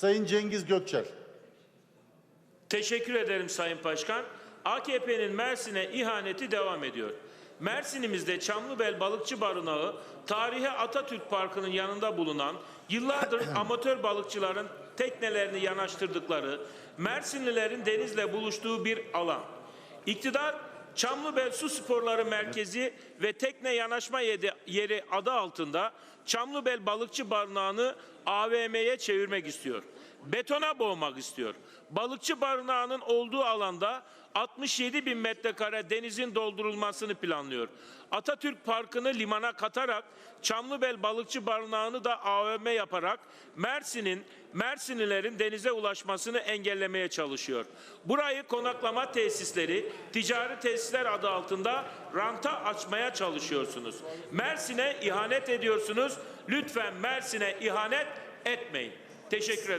Sayın Cengiz Gökçer. Teşekkür ederim Sayın Başkan. AKP'nin Mersin'e ihaneti devam ediyor. Mersin'imizde Çamlıbel Balıkçı Barınağı, tarihi Atatürk Parkı'nın yanında bulunan, yıllardır amatör balıkçıların teknelerini yanaştırdıkları, Mersinlilerin denizle buluştuğu bir alan. İktidar, Çamlıbel Su Sporları Merkezi ve tekne yanaşma yeri adı altında Çamlıbel Balıkçı Barınağı'nı AVM'ye çevirmek istiyor. Betona boğmak istiyor. Balıkçı barınağının olduğu alanda 67 bin metrekare denizin doldurulmasını planlıyor. Atatürk Parkı'nı limana katarak Çamlıbel Balıkçı Barınağı'nı da AVM yaparak Mersin'in Mersinlilerin denize ulaşmasını engellemeye çalışıyor. Burayı konaklama tesisleri, ticari tesisler adı altında ranta açmaya çalışıyorsunuz. Mersin'e ihanet ediyorsunuz. Lütfen Mersin'e ihanet etmeyin. Teşekkür ederim.